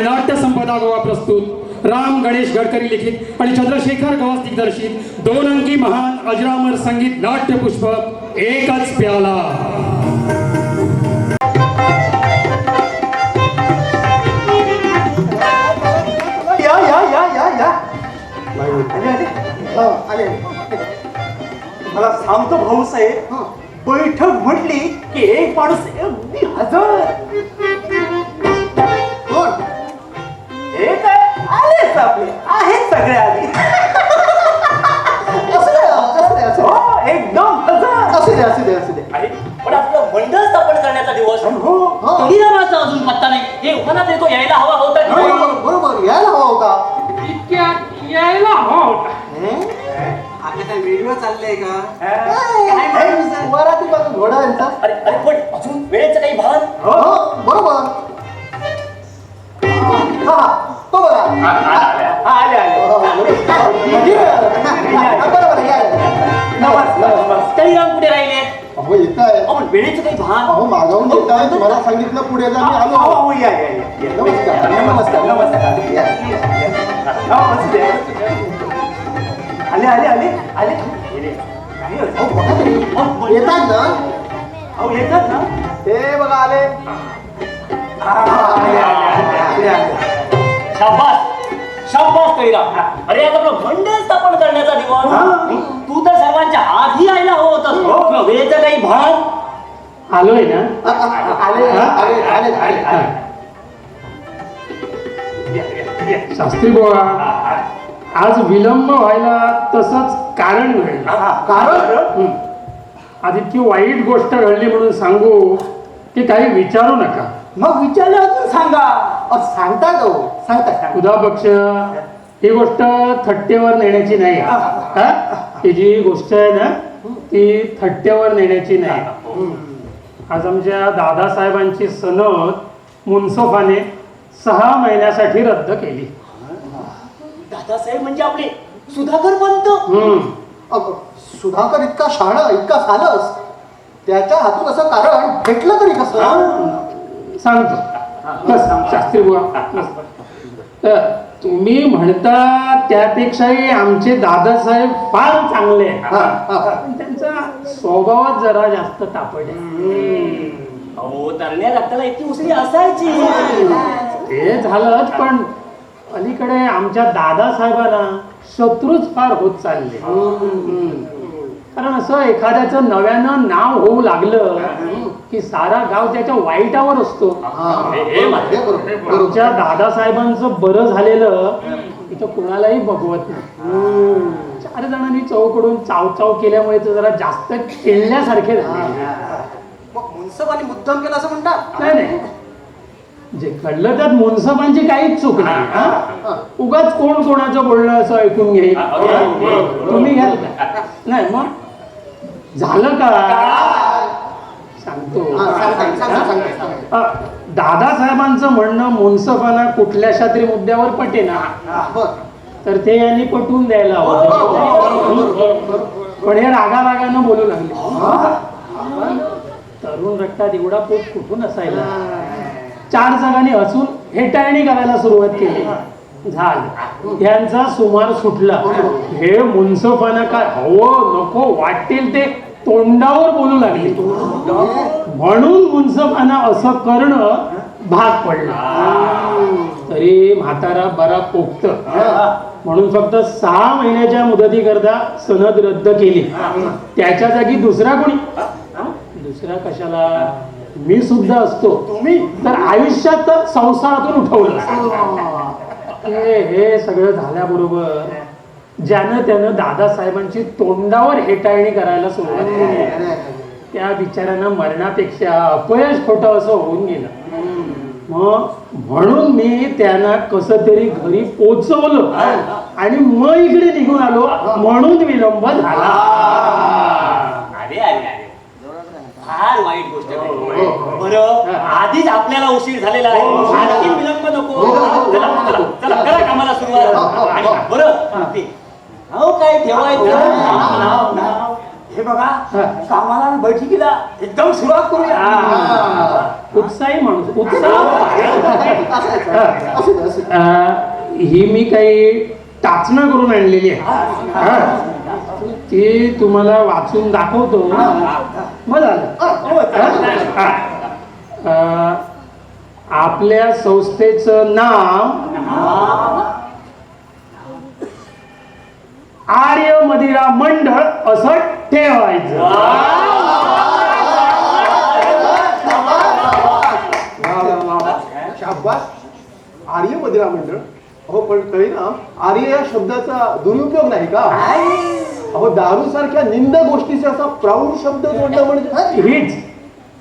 नाट्य संपदा गोवा प्रस्तुत. राम गणेश गडकरी लिखित आणि चंद्रशेखर गवास दिग्दर्शित दोन अंकी महान अजरामर संगीत नाट्य पुष्प एकच प्याला. या या या या या. आले आले. हो, आले मला सांगतो भाऊ साहेब. बैठक म्हटली की एक माणूस अगदी हजर. आपले. आहेत सगळे आले असू दे असू दे असू हो एकदम हजर दे असू दे असू दे असू दे. आहे पण आपलं मंडळ स्थापन करण्याचा दिवस. हो. हो. अजून पत्ता नाही हे मनात येतो यायला हवा होता की नाही? बरोबर बरोबर यायला हवा होता. इतक्यात यायला हवा होता. आता काय व्हिडिओ चाललंय का? हे, वराती बाजू घोडा यांचा अरे अरे पण अजून वेळेचं काही भान? हो बरोबर. हा हा तो बघा. हा, आले राम कुठे राहिले अहो येत आहे वेळेचं काही भान अहो मागावून येत आहे तुम्हाला सांगितलं पुढे जा मी हो, आलो या, या, या, या. नमस्कार नमस्कार नमस्कार या. नमस्ते आले आले आले आले होत बघा ना अहो येतात ना हे बघा आले हा, आले, आले, आले, आले, आले. शाबास तरी अरे आता आपलं मंडळ स्थापन करण्याचा हा. दिवस तू तर सर्वांच्या आधी होतं. हो. तुला वेळेचं काही आलोय ना? आले आले आले आले. शास्त्री बोळा आज विलंब व्हायला तसंच कारण घडलं. कारण? आज इतकी वाईट गोष्ट घडली म्हणून सांगू की काही विचारू नका. मग विचारलं अजून सांगा. सांगता का हो? सांगता खुदा पक्ष ही गोष्ट थट्टेवर नेण्याची नाही. हा? ही जी गोष्ट आहे ना ती थट्टेवर नेण्याची नाही. आज आमच्या दादासाहेबांची सनद मुन्सफाने सहा महिन्यासाठी रद्द केली. दादासाहेब म्हणजे आपले सुधाकर पंत? सुधाकर इतका शहाणा इतका सालस त्याच्या हातून असं कारण भेटलं तरी कसं? सांगतो. शास्त्री बुवा तुम्ही म्हणता त्यापेक्षाही आमचे दादासाहेब फार चांगले आहेत. पण त्यांचा स्वभावच जरा जास्त तापट आहे. अहो तरण्या रक्ताला इतकी उसळी असायची. ते झालंच पण अलीकडे आमच्या दादासाहेबांना शत्रूच फार होत चालले. हम्म. कारण असं एखाद्याचं नव्यानं नाव होऊ लागलं की सारा गाव त्याच्या वाईटावर असतो. आमच्या दादासाहेबांचं बरं झालेलं इथं कुणालाही बघवत नाही. चार जणांनी चौकडून चावचाव केल्यामुळे ते जरा जास्त खेळण्यासारखे झाले. मुद्दाम केला असं म्हणतात? नाही नाही. जे घडलं त्यात मुनसबांची काहीच चूक नाही. हा? उगाच कोण कोणाचं बोलणं असं ऐकून घेईल बरोबर. तुम्ही घ्याल का? नाही मग झालं का? सांगतो दादासाहेबांचं म्हणणं मुनसफांना कुठल्याशा तरी मुद्द्यावर पटेना हा. तर ते यांनी पटवून द्यायला हवं. पण हे रागा रागानं बोलू लागले. तरुण रक्तात एवढा पोट कुठून असायला? चार जणांनी हसून हेटाळणी करायला सुरुवात केली. झालं. यांचा सुमार सुटला. हे मुन्सफाना काय हवं नको वाटेल ते. तोंडावर बोलू लागले. म्हणून मुन्सफाना असं करणं भाग पडलं तरी म्हातारा बरा पोक्त म्हणून फक्त सहा महिन्याच्या मुदतीकरता सनद रद्द केली. त्याच्या जागी दुसरा कोणी? दुसरा कशाला? मी सुद्धा असतो. तुम्ही? तर आयुष्यात संसारातून उठवलं. हे हे सगळं झाल्याबरोबर ज्यानं त्यानं दादासाहेबांची तोंडावर हेटाळणी करायला सुरुवात केली. त्या बिचाऱ्यानं मरणापेक्षा अपयश खोटं असं होऊन गेलं. मग म्हणून मी त्यांना कसं तरी घरी पोचवलं आणि मग इकडे निघून आलो. म्हणून विलंब झाला. अरे अरे अरे. फार वाईट गोष्ट घडली. बरं आधीच आपल्याला उशीर झालेला आहे. आणखी विलंब नको. चला चला चला करा कामाला सुरुवात. बरं नाव काय ठेवायचं? नाव नाव नाव हे बघा हा. कामाला आणि बैठकीला एकदम सुरुवात करूया. हा. उत्साही माणूस उत्साह. अं, ही मी काही टाचणं करून आणलेली आहे. हा. ती तुम्हाला वाचून दाखवतो. मग झालं. हो, चालेल. हा. अं, आपल्या संस्थेचं नाव आर्य मदिरा मंडळ असं ठेवायचं. शाबास. आर्य मदिरा मंडळ. अहो पण कळे ना आर्य या शब्दाचा दुरुपयोग नाही का? अहो दारू सारख्या निंद गोष्टीचा असा प्राऊड शब्द जोडणं म्हणजे हीच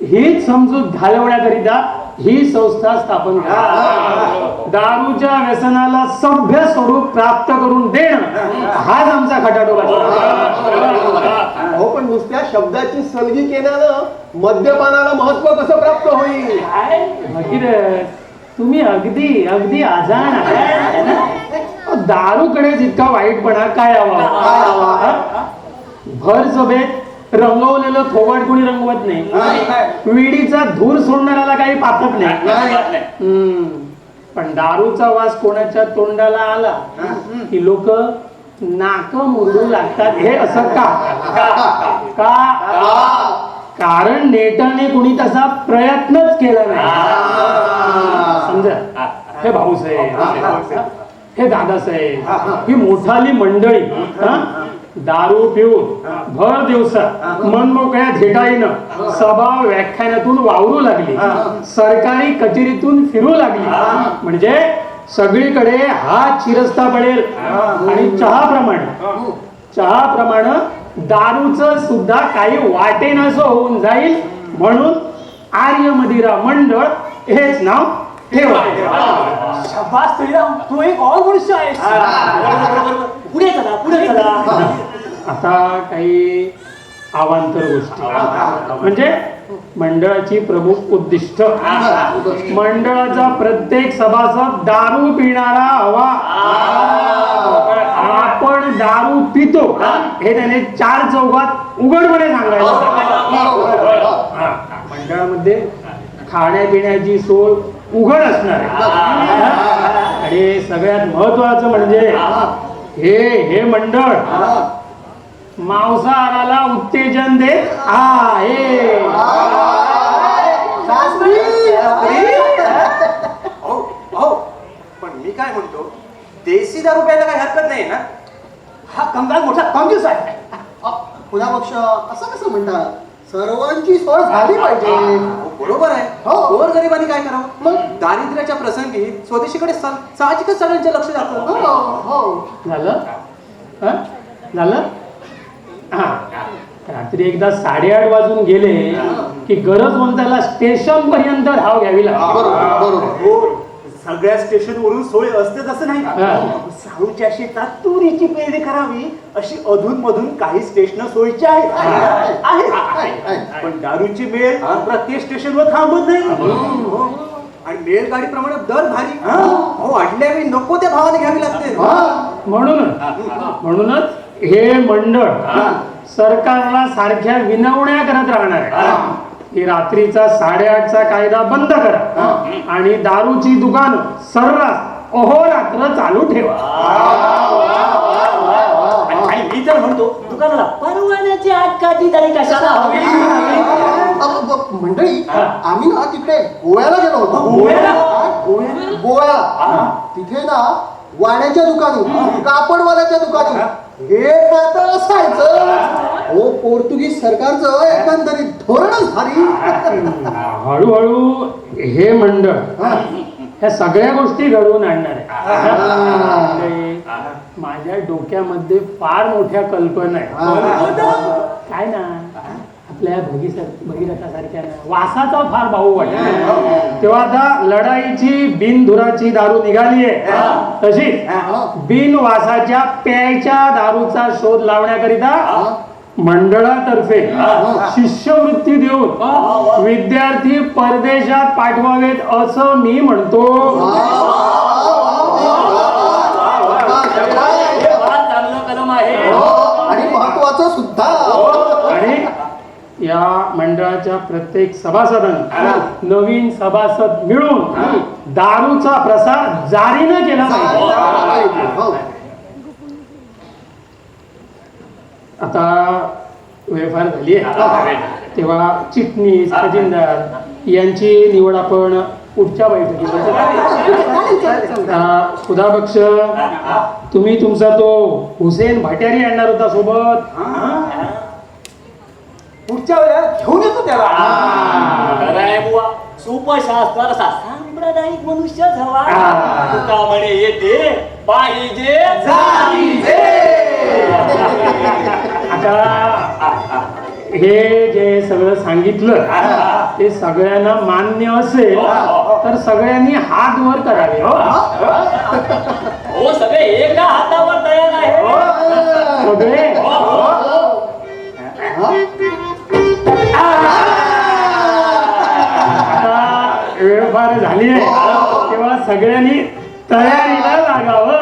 हीच समजूत घालवण्याकरिता ही संस्था स्थापन करा. दारूच्या व्यसनाला सभ्य स्वरूप प्राप्त करून देणं हाच आमचा खटाटोप अहो पण नुसत्या शब्दाची सलगी केल्यानं मद्यपानाला महत्त्व कसं प्राप्त होईल? भगीरथ तुम्ही अगदी अगदी अजाण आहे अहो, दारूकडे जितका वाईटपणा काय हवा? हा? भर सभेत रंगवलेलं थोबाड कोणी रंगवत नाही. विडीचा धूर सोडणाऱ्याला काही पाहत नाही. हम्म. पण दारूचा वास कोणाच्या तोंडाला आला की लोक नाक मुरडू लागतात. हे असं का? का? कारण नेटाने कुणी तसा प्रयत्नच केला नाही. समजा? हे. भाऊसाहेब हे दादासाहेब ही मोठाली मंडळी हा? दारू पिऊन भर दिवसा मनमोकळ्या धेटाईनं सभा व्याख्यानातून वावरू लागली. सरकारी कचेरीतून फिरू लागली. म्हणजे सगळीकडे हा चिरस्ता पडेल. आणि चहाप्रमाणे चहाप्रमाणे दारूचं सुद्धा काही वाटेनासं होऊन जाईल. म्हणून आर्य मदिरा मंडळ हेच नाव ठेवा. शाबास श्रीराम तू एक ऑल मनुष्य आहेस बरोबर, बरोबर. पुढे चला पुढे चला. आता काही अवांतर गोष्टी. म्हणजे मंडळाची प्रमुख उद्दिष्ट. मंडळाचा प्रत्येक सभासद दारू पिणारा हवा. आपण दारू पितो. हे त्याने चार चौकात उघडपणे सांगायला हा. मंडळामध्ये खाण्यापिण्याची सोय उघड असणार आहे. आणि सगळ्यात महत्वाचं म्हणजे हे हे. मंडळ मांसाहाराला उत्तेजन देत आहे हो. हो पण मी काय म्हणतो देशी दारू प्यायला काही हरकत नाही ना? हा कंगाल मोठा काँग्रेस आहे. पुन्हा पक्ष असं कसं म्हणतात? सर्वांची सोय झाली पाहिजे. बरोबर आहे. हो. गोर गरिबांनी काय करावं? मग? दारिद्र्याच्या प्रसंगी स्वदेशीकडे सा- साहजिकच सगळ्यांचे लक्ष जातं. हो हो. झालं? हा? झालं? हा. रात्री एकदा साडेआठ वाजून गेले की गरज म्हणताला स्टेशन पर्यंत धाव घ्यावी लागते. बरोबर बरोबर. हो सगळ्या स्टेशन वरून सोय असतेच असं नाही. साळूच्या शेतात तुरीची पेरणी करावी अशी अधून मधून काही स्टेशन सोयीची आहेत. आहेत. दारूची मेल प्रत्येक स्टेशनवर थांबत नाही. हो. आणि रेलगाडीप्रमाणे दर भारी. हा. वाढल्या वेळी नको त्या भावाने घ्यावी लागते. म्हणूनच म्हणूनच हे मंडळ सरकारला सारख्या विनवण्या करत राहणार आहे. की रात्रीचा साडेआठचा कायदा बंद करा. आणि दारूची दुकान सर्रास अहोरात्र चालू ठेवा. तर म्हणतो दुकानाला परवान्याची आठ काठी तरी कशाला हवी? ब- मंडळी आम्ही ना तिकडे गोव्याला गेलो होतो. गोव्याला? हा? गोव्याला. तिथे ना वाण्याच्या दुकानी कापडवाल्याच्या दुकानी. हे. खातं असायचं. हो पोर्तुगीज सरकारचं एकंदरीत धोरणच भारी. हळूहळू हे मंडळ ह्या सगळ्या गोष्टी घडवून आणणार आहे. माझ्या डोक्यामध्ये फार मोठ्या कल्पना आहे. काय ना आपल्या भगीसर भगीरथासारख्या ना वासाचा फार भाऊ वाटतो. तेव्हा आता लढाईची बिनधुराची दारू निघाली आहे. तशी बिन वासाच्या प्यायच्या दारूचा शोध लावण्याकरिता मंडळातर्फे शिष्यवृत्ती देऊन विद्यार्थी परदेशात पाठवावेत असं मी म्हणतो. हे कलम आहे आणि सुद्धा या मंडळाच्या प्रत्येक सभासदांनी नवीन सभासद मिळून दारूचा प्रसार जारीनं केला पाहिजे. हो. आता फार झाली आहे. तेव्हा चिटणीस खजिनदार यांची निवड आपण पुढच्या बैठकीत खुदा बक्ष तुम्ही तुमचा तो हुसेन भाट्यारी आणणार होता सोबत. पुढच्या वेळेला घेऊन येतो त्याला. असा सांप्रदायिक मनुष्यच हवा हा. तुका म्हणे येते पाहिजे आता हे जे सगळं सांगितलं ते सगळ्यांना मान्य असेल. तर सगळ्यांनी हात वर करावे हो. हो सगळे एका हातावर तयार आहे. सगळे. आता वेळ फार झाली आहे. तेव्हा सगळ्यांनी तयारीला लागावं.